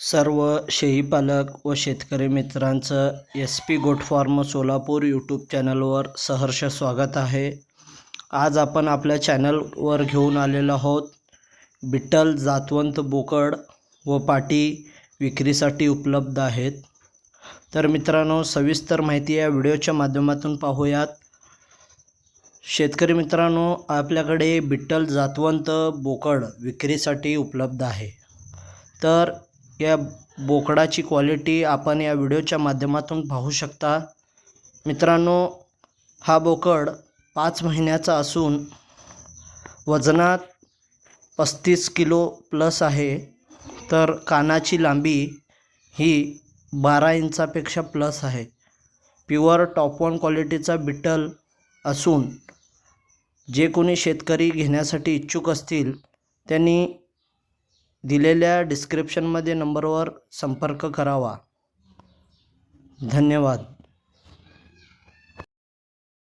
सर्व शेळीपालक व शेतकरी मित्रांचं S P goat farm Solapur YouTube चॅनलवर सहर्ष स्वागत आहे. आज आपण आपल्या चॅनलवर घेऊन आलेलो आहोत बिट्टल जातवंत बोकड व पाटी विक्रीसाठी उपलब्ध आहेत. तर मित्रांनो सविस्तर माहिती या व्हिडिओच्या माध्यमातून पाहूयात. शेतकरी मित्रांनो आपल्याकडे बिट्टल जातवंत बोकड विक्रीसाठी उपलब्ध आहे. तर या बोकडाची क्वालिटी आपण या व्हिडिओच्या माध्यमातून पाहू शकता. मित्रांनो हा बोकड पाच महिन्याचा असून वजनात पस्तीस किलो प्लस आहे. तर कानाची लांबी ही बारा इंचापेक्षा प्लस आहे. प्युअर टॉप वन क्वालिटीचा बिटल असून जे कोणी शेतकरी घेण्यासाठी इच्छुक असतील त्यांनी दिलेल्या डिस्क्रिप्शनमध्ये नंबरवर संपर्क करावा. धन्यवाद.